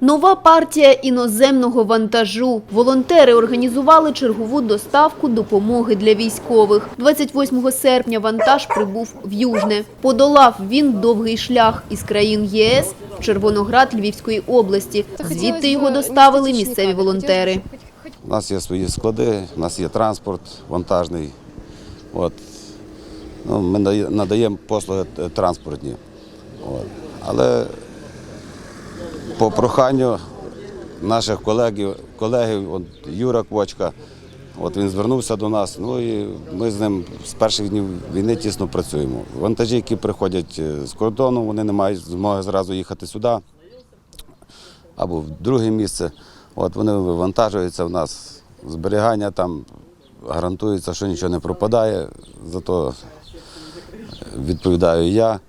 Нова партія іноземного вантажу. Волонтери організували чергову доставку допомоги для військових. 28 серпня вантаж прибув в Южне. Подолав він довгий шлях із країн ЄС в Червоноград Львівської області. Звідти його доставили місцеві волонтери. У нас є свої склади, у нас є транспорт вантажний. От. Ну, ми надаємо послуги е, транспортні. От. Але по проханню наших колегів, колегів от Юра Квочка, от він звернувся до нас, ну і ми з ним з перших днів війни тісно працюємо. Вантажі, які приходять е, з кордону, вони не мають змоги зразу їхати сюди або в друге місце. От вони вивантажуються в нас. Зберігання там гарантується, що нічого не пропадає, зато відповідаю я.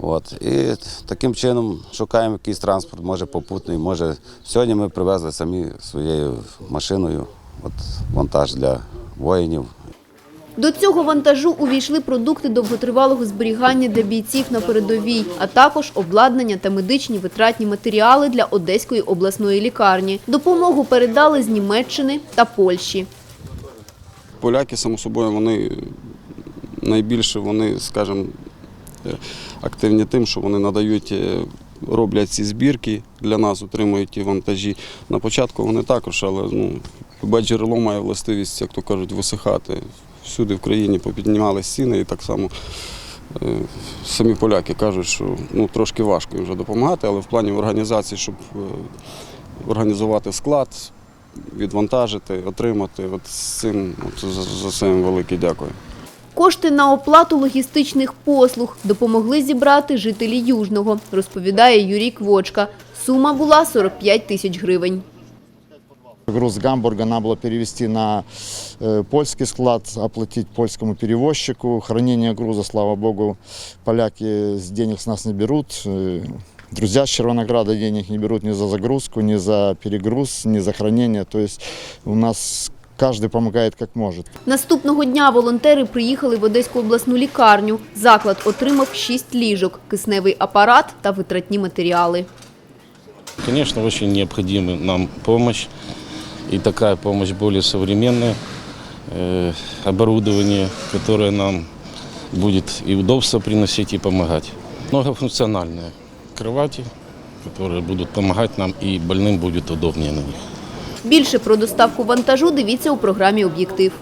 От. І таким чином шукаємо якийсь транспорт, може попутний, може. Сьогодні ми привезли самі своєю машиною от, вантаж для воїнів. До цього вантажу увійшли продукти довготривалого зберігання для бійців на передовій, а також обладнання та медичні витратні матеріали для Одеської обласної лікарні. Допомогу передали з Німеччини та Польщі. Поляки, само собою, вони найбільше, вони, скажімо, активні тим, що вони надають, е, роблять ці збірки для нас, отримують ті вантажі. На початку вони також, але ну, джерело має властивість, як то кажуть, висихати. Всюди в країні попіднімались ціни і так само. е, Самі поляки кажуть, що ну, трошки важко їм вже допомагати, але в плані організації, щоб е, організувати склад, відвантажити, отримати. От з цим от за, за це їм велике дякую. Кошти на оплату логістичних послуг допомогли зібрати жителі Южного, розповідає Юрій Квочка. Сума була 45 тисяч гривень. Груз с Гамбурга надо было перевести на э, польский склад, оплатить польскому перевозчику. Хранение груза, слава богу, поляки с денег с нас не берут. Э, Друзья с Червонограда денег не берут ни за загрузку, ни за перегруз, ни за хранение. То есть у нас каждый помогает как может. Наступного дня волонтери приїхали в Одеську обласну лікарню. Заклад отримав 6 ліжок, кисневий апарат та витратні матеріали. Конечно, очень необходима нам помощь. И такая помощь более современная. э, оборудование, которое нам будет и удобство приносить, и помогать. Многофункциональные кровати, которые будут помогать нам, и больным будет удобнее на них. Більше про доставку вантажу дивіться у програмі «Об'єктив».